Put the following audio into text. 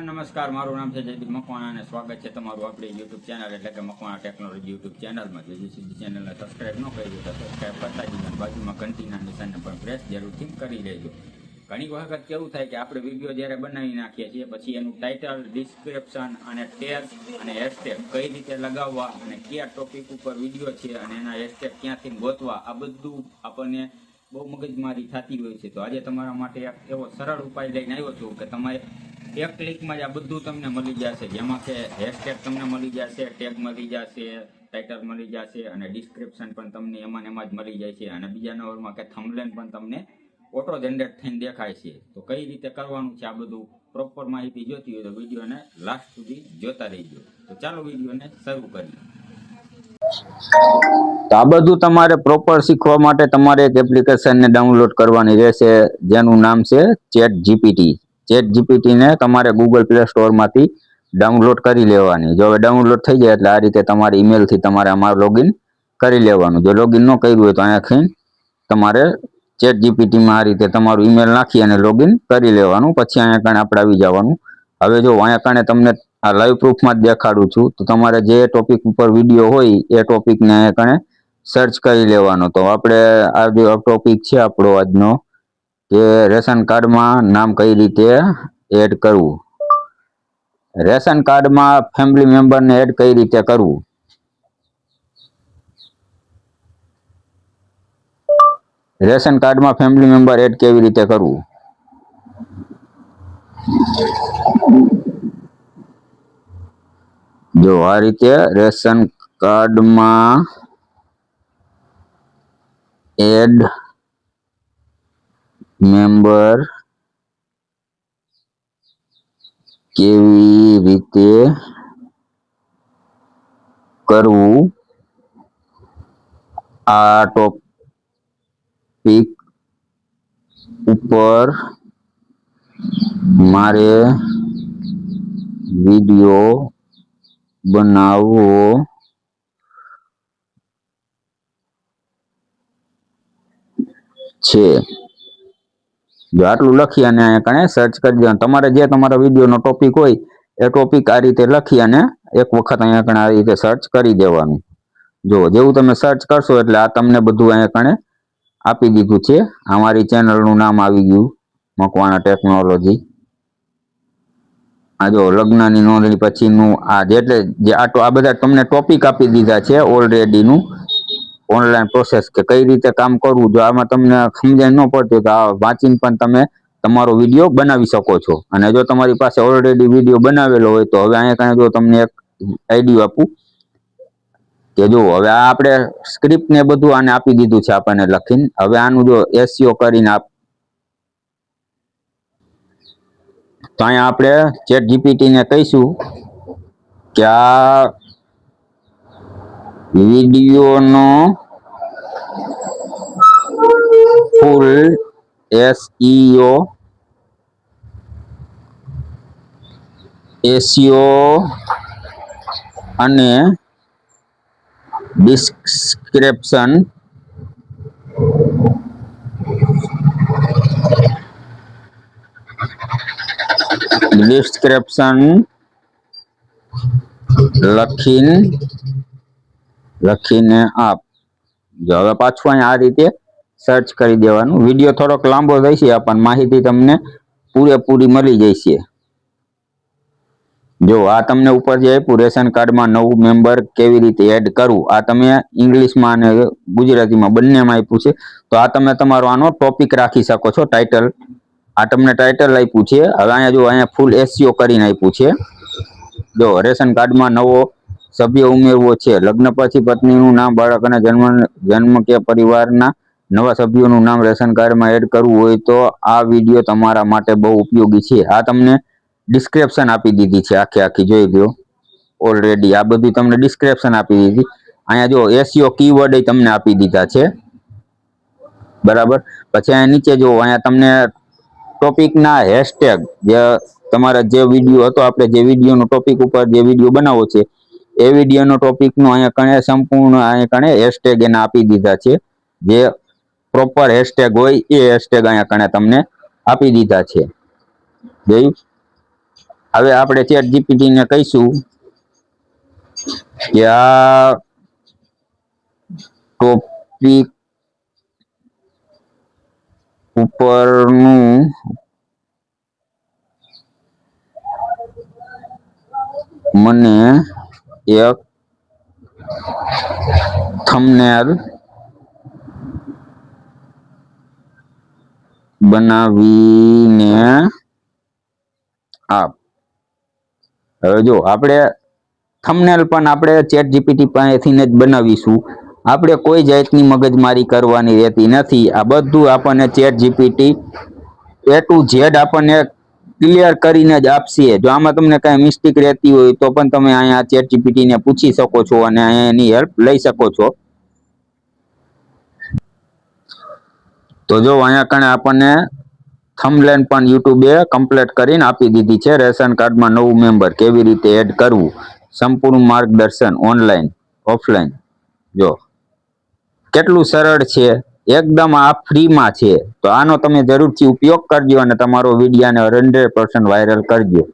નમસ્કાર મારું નામ છે જયદીપ મકવાણા અને સ્વાગત છે તમારું આપણી યુટ્યુબ ચેનલ એટલે કે મકવાણા ટેકનોલોજી યુટ્યુબ ચેનલમાં જો સુધી ચેનલને સબસ્ક્રાઈબ ન કરી તો સબસ્ક્રાઈબ કરતા જ બાજુમાં ઘંટીના નિશાનને પણ પ્રેસ જરૂરથી કરી લેજો ઘણી વખત કેવું થાય કે આપણે વીડિયો જ્યારે બનાવી નાખીએ છીએ, પછી એનું ટાઇટલ ડિસ્ક્રિપ્શન અને ટેગ અને હેશટેગ કઈ રીતે લગાવવા અને કયા ટોપિક ઉપર વીડિયો છે અને એના હેશટેગ ક્યાંથી ગોતવા, આ બધું આપણને બહુ મગજમારી થતી હોય છે. તો આજે તમારા માટે એક એવો સરળ ઉપાય લઈને આવ્યો છું કે તમારે એક ક્લિકમાં જ આ બધું તમને મળી જશે. જેમાં કે હેશટેગ તમને મળી જશે ટેગ મળી જશે ટાઇટલ મળી જશે અને ડિસ્ક્રિપ્શન પણ તમને એમાં એમાં જ મળી જાય છે. અને બીજા નંબરમાં કે થમલેન પણ તમને ઓટો જનરેટ થઈને દેખાય છે. તો કઈ રીતે કરવાનું છે આ બધું? પ્રોપર માહિતી જોતી હોય તો વિડીયોને લાસ્ટ સુધી જોતા રહીજો. તો ચાલો વિડીયોને શરૂ કરીએ. તો આ બધું તમારે પ્રોપર શીખવા માટે તમારે એક એપ્લિકેશનને ડાઉનલોડ કરવાની રહેશે. જેનું નામ છે ચેટ જીપીટી ચેટ જીપીટીને તમારે ગૂગલ પ્લે સ્ટોરમાંથી ડાઉનલોડ કરી લેવાની. જો હવે ડાઉનલોડ થઈ જાય એટલે આ રીતે તમારે ઈમેલથી તમારે આમાં લોગિન કરી લેવાનું. જો લોગિન ન કર્યું હોય તો અહીંયાથી તમારે ચેટ જીપીટીમાં આ રીતે તમારું ઈમેલ નાખી અને લોગિન કરી લેવાનું. પછી અહીંયા કારણે આપણે આવી જવાનું. હવે જો અહીંયા કારણે તમને આ લાઈવ પ્રૂફમાં જ દેખાડું છું, તો તમારે જે ટોપિક ઉપર વીડિયો હોય એ ટોપિકને અહીંયા કારણે સર્ચ કરી લેવાનો. તો આપણે આ જે ટોપિક છે આપણો આજનો કે રેશન કાર્ડમાં નામ કઈ રીતે એડ કરવું? રેશન કાર્ડમાં ફેમિલી મેમ્બરને એડ કઈ રીતે કરવું? રેશન કાર્ડમાં ફેમિલી મેમ્બર એડ કેવી રીતે કરવું? જો આ રીતે રેશન કાર્ડમાં એડ મેમ્બર કેવી રીતે કરવું? આ ટોપિક ઉપર મારે વિડિયો બનાવવો છે. જો આટલું લખી અને અહીંયા કણે સર્ચ કરી દેવાનું તમારે જે તમારા વિડીયોનો ટોપિક હોય, એ ટોપિક આ રીતે લખી અને એક વખત અહીંયા કણે આ રીતે સર્ચ કરી દેવાનું. જો જેવું તમે સર્ચ કરશો એટલે આ તમને બધું અહીંયા કણે આપી દીધું છે. અમારી ચેનલનું નામ આવી ગયું, મકવાણા ટેકનોલોજી આ જો લગ્નની નોંધણી પછીનું આ જેટલે જે આ આ બધા તમને ટોપિક આપી દીધા છે ઓલરેડીનું ઓનલાઈન પ્રોસેસ કે કઈ રીતે કામ કરવું જો આમાં તમને સમજાય ન પડતી તો આ વાંચીને પણ તમે તમારો વીડિયો બનાવી શકો છો. અને જો તમારી પાસે ઓલરેડી વીડિયો બનાવેલો હોય તો હવે અહીંયા કાંઈ જો તમને એક આઈડિયો આપું કે જો હવે આ આપણે સ્ક્રિપ્ટ ને બધું આને આપી દીધું છે આપણને લખીને. હવે આનું જો એસસીઓ કરીને આપ તો અહીંયા આપણે ચેટ જીપીટી ને કહીશું કે આ વિડીયોનો ફૂલ એસઈઓ એસીઓ અને ડિસ્ક્રિપ્શન ડિસ્ક્રિપ્શન લખીને લખીને આપ. જો હવે પાછું અહીંયા આ રીતે સર્ચ કરી દેવાનું. વીડિયો થોડોક લાંબો થશે, પણ માહિતી તમને પૂરેપૂરી મળી જશે. જો આ તમને ઉપર જે આપ્યું, રેશન કાર્ડમાં નવું મેમ્બર કેવી રીતે એડ કરવું? આ તમે ઇંગ્લિશમાં અને ગુજરાતીમાં બંનેમાં આપ્યું છે. તો આ તમે તમારો આનો ટોપિક રાખી શકો છો ટાઇટલ આ તમને ટાઇટલ આપ્યું છે. હવે અહીંયા જો અહીંયા ફૂલ એસસીઓ કરીને આપ્યું છે. જો રેશન કાર્ડમાં નવો સભ્ય ઉમેરવો છે. લગ્ન પછી પત્નીનું નામ, બાળક અને જન્મ જન્મ કે પરિવારના નવા સભ્યોનું નામ રેશન કાર્ડમાં એડ કરવું હોય તો આ વીડિયો તમારા માટે બહુ ઉપયોગી છે. આ તમને ડિસ્ક્રિપ્શન આપી દીધી છે આખી આખી, જોઈ લો ઓલરેડી આ બધું તમને ડિસ્ક્રિપ્શન આપી દીધી. અહીંયા જો એસીઓ કીવર્ડ તમને આપી દીધા છે. બરાબર? પછી અહીંયા નીચે જો, અહીંયા તમને ટોપિકના હેશટેગ જે તમારા જે વીડિયો હતો, આપણે જે વિડીયોનો ટોપિક ઉપર જે વીડિયો બનાવો છે એ વિડીયોનો ટોપિકનો અહીંયા કણે સંપૂર્ણ અહીંયા કણે હેશટેગ એને આપી દીધા છે. જે પ્રોપર હેશટેગ હોય એ હેશટેગ અહીંયા કણે તમને આપી દીધા છે. જોયું? હવે આપણે ચેટ જીપીટીને કહીશું કે આ ટોપિક ઉપરનું મને એક થંબનેલ બનાવીને આપ. હવે જો, આપણે થંબનેલ પણ આપણે ચેટ જીપીટી પાસેથી જ બનાવીશું. આપણે કોઈ જાતની મગજમારી કરવાની રહેતી નથી. આ બધું આપણને chat GPT A to Z આપણને ક્લિયર કરીને જ આપશે. જો આમાં તમને કાંઈ મિસ્ટેક રહેતી હોય, તો પણ તમે અહીંયા ચેટ જીપીટી ને પૂછી શકો છો અને એની હેલ્પ લઈ શકો છો. તો જો અહીંયા કણે આપણને થમલેન પણ યુટ્યુબે કમ્પ્લીટ કરીને આપી દીધી છે. રેશન કાર્ડમાં નવું મેમ્બર કેવી રીતે એડ કરવું? સંપૂર્ણ માર્ગદર્શન ઓનલાઈન ઓફલાઈન જો, કેટલું સરળ છે? એકદમ આ ફ્રીમાં છે. તો આનો તમે જરૂરથી ઉપયોગ કરજો અને તમારો વિડીયાને હંડ્રેડ પર્સન્ટ વાયરલ કરજો.